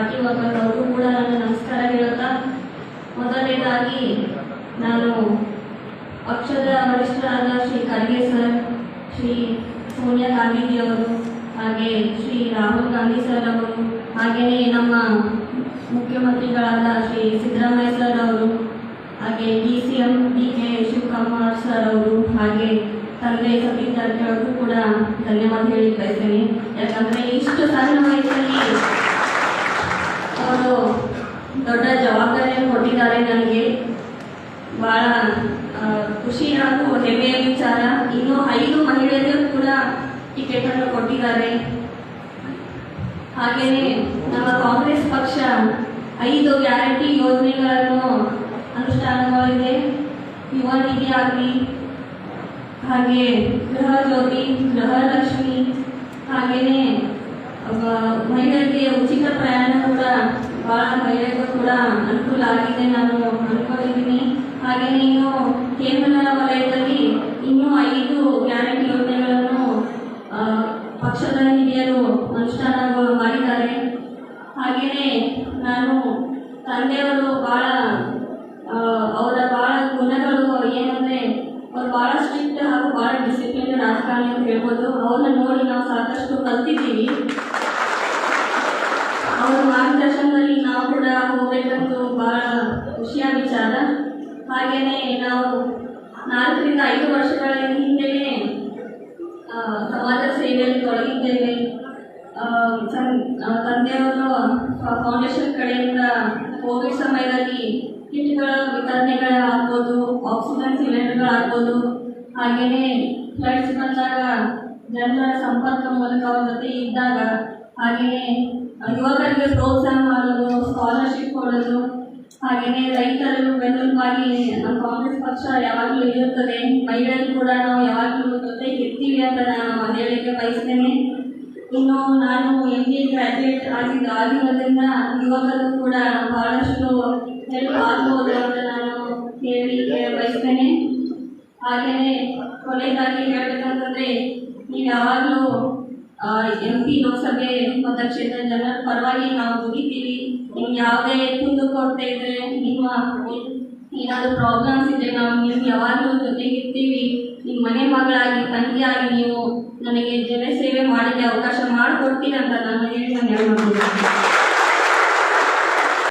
ಪಾಟೀಲ್ ಅವರು ಕೂಡ ನನ್ನ ನಮಸ್ಕಾರ ಹೇಳುತ್ತಾ? ಮೊದಲನೇದಾಗಿ ನಾನು ಪಕ್ಷದ ವರಿಷ್ಠರಾದ ಶ್ರೀ ಖರ್ಗೆ ಸರ್, ಶ್ರೀ ಸೋನಿಯಾ ಗಾಂಧೀಜಿಯವರು, ಹಾಗೆ ಶ್ರೀ ರಾಹುಲ್ ಗಾಂಧಿ ಸರ್ ಅವರು ಹಾಗೆಯೇ ನಮ್ಮ ಮುಖ್ಯಮಂತ್ರಿಗಳಾದ ಶ್ರೀ ಸಿದ್ದರಾಮಯ್ಯ ಸರ್ ಅವರು ಹಾಗೆ D C M, D K Shivakumar sir ಅವರು ಹಾಗೆ ತಂದೆ ಸತೀಶ್ ಜಾರಕಿಹೊಳಿ ಕೂಡ ಧನ್ಯವಾದ ಹೇಳಿ ಬಯಸ್ತೇನೆ. ಯಾಕಂದರೆ ಇಷ್ಟು ಸಣ್ಣ ವಯಸ್ಸಲ್ಲಿ ಅವರು ದೊಡ್ಡ ಜವಾಬ್ದಾರಿಯನ್ನು ಕೊಟ್ಟಿದ್ದಾರೆ ನನಗೆ ಭಾಳ ಆ, ಖುಷಿ ಹಾಗೂ ಹೆಮ್ಮೆಯ ವಿಚಾರ ಇನ್ನು ಐದು ಮಹಿಳೆಯರಿಗೂ ಕೂಡ ಟಿಕೆಟನ್ನು ಕೊಟ್ಟಿದ್ದಾರೆ ಹಾಗೆಯೇ ನಮ್ಮ ಕಾಂಗ್ರೆಸ್ ಪಕ್ಷ ಐದು ಗ್ಯಾರಂಟಿ ಯೋಜನೆಗಳನ್ನು ಅನುಷ್ಠಾನಗೊಳಿದೆ ಯುವ ನಿಧಿ ಆಗಲಿ ಹಾಗೆ ಗೃಹ ಜ್ಯೋತಿ ಗೃಹಲಕ್ಷ್ಮಿ ಹಾಗೆಯೇ ಅವ- ಮಹಿಳೆಯರಿಗೆ ಉಚಿತ ಪ್ರಯಾಣ ಕೂಡ ಬಹಳ ಮಹಿಳೆಯರಿಗೂ ಕೂಡ ಅನುಕೂಲ ಆಗಿದೆ. ನಾನು ಅನ್ಕೊಂಡಿದ್ದೀನಿ. ಹಾಗೆಯೇ ಇನ್ನು ಕೇಂದ್ರ ವಲಯದಲ್ಲಿ ಇನ್ನೂ ಐದು ಗ್ಯಾರಂಟಿ ಯೋಜನೆಗಳನ್ನು ಪಕ್ಷದ ಹಿರಿಯರು ಅನುಷ್ಠಾನಗಳು ಮಾಡಿದ್ದಾರೆ. ಹಾಗೆಯೇ ನಾನು ತಂದೆಯವರು ಬಹಳ ಅವರ ಬಹಳ ಗುಣಗಳು ಏನಂದರೆ ಅವರು ಭಾಳ ಸ್ಟ್ರಿಕ್ಟ್ ಹಾಗೂ ಭಾಳ ಡಿಸಿಪ್ಲಿನ್ ರಾಜಕಾರಣಿ ಅಂತ ಹೇಳ್ಬೋದು. ಅವ್ರನ್ನ ನೋಡಿ ನಾವು ಸಾಕಷ್ಟು ಕಲ್ತಿದ್ದೀವಿ ಅವರ ಮಾರ್ಗದರ್ಶನದಲ್ಲಿ ನಾವು ಕೂಡ ಹೋಗ್ಬೇಕಂತ ಭಾಳ ಖುಷಿಯ ವಿಚಾರ ಹಾಗೆಯೇ ನಾವು ನಾಲ್ಕರಿಂದ ಐದು ವರ್ಷಗಳ ಹಿಂದೆಯೇ ಸಮಾಜ ಸೇವೆಯಲ್ಲಿ ತೊಡಗಿದ್ದೇವೆ. ತಂದೆಯವರು ಫೌಂಡೇಶನ್ ಕಡೆಯಿಂದ ಕೋವಿಡ್ ಸಮಯದಲ್ಲಿ ಕಿಟ್ಗಳ ವಿತರಣೆಗಳು ಆಗ್ಬೋದು ಆಕ್ಸಿಜನ್ ಸಿಲಿಂಡರ್ಗಳಾಗ್ಬೋದು ಹಾಗೆಯೇ ಫ್ಲಡ್ಸ್ ಬಂದಾಗ ಜನರ ಸಂಪರ್ಕ ಮೂಲಕ ಅವ್ರ ಜೊತೆ ಇದ್ದಾಗ ಹಾಗೆಯೇ ಯುವಕರಿಗೆ ಪ್ರೋತ್ಸಾಹ ಹಾಗೆಯೇ ರೈತರು ಬೆನ್ನೆಲುಬಾಗಿ ನಮ್ಮ ಕಾಂಗ್ರೆಸ್ ಪಕ್ಷ ಯಾವಾಗಲೂ ಇರುತ್ತದೆ. ಮಹಿಳೆಯರು ಕೂಡ ನಾವು ಯಾವಾಗಲೂ ಜೊತೆ ಇರ್ತೀವಿ ಅಂತ ನಾನು ಹೇಳಲಿಕ್ಕೆ ಬಯಸ್ತೇನೆ. ಇನ್ನು ನಾನು ಎಂ ಬಿ ಎ ಗ್ರ್ಯಾಜುಯೇಟ್ ಆಗಿದ್ದ ಆಗಿರೋದ್ರಿಂದ ಯುವಕರು ಕೂಡ ಬಹಳಷ್ಟು ಹೆಲ್ಪ್ ಆಗ್ಬೋದು ಅಂತ ನಾನು ಹೇಳಲಿಕ್ಕೆ ಬಯಸ್ತೇನೆ. ಹಾಗೆಯೇ ಕೊನೆಯದಾಗಿ ಹೇಳಬೇಕಂತಂದರೆ, ನೀವು ಯಾವಾಗಲೂ ಎಂ ಪಿ ಲೋಕಸಭೆ ಮತಕ್ಷೇತ್ರ ಜನರ ಪರವಾಗಿ ನಾವು ದುಡಿತೀವಿ. ನಿಮ್ಗೆ ಯಾವುದೇ ಕುಂದು ಕೊಡ್ತಾ ಇದ್ರೆ ನಿಮ್ಮ ಏನಾದರೂ ಪ್ರಾಬ್ಲಮ್ಸ್ ಇದ್ರೆ ನಾವು ನಿಮ್ಗೆ ಯಾವಾಗಲೂ ಜೊತೆಗಿರ್ತೀವಿ ನಿಮ್ಮ ಮನೆ ಮಗಳಾಗಿ, ತಂಗಿಯಾಗಿ ನೀವು ನನಗೆ ಜನ ಸೇವೆ ಮಾಡಲಿಕ್ಕೆ ಅವಕಾಶ ಮಾಡಿಕೊಡ್ತೀರಂತ ನಾನು ಹೇಳಿ ನಾನು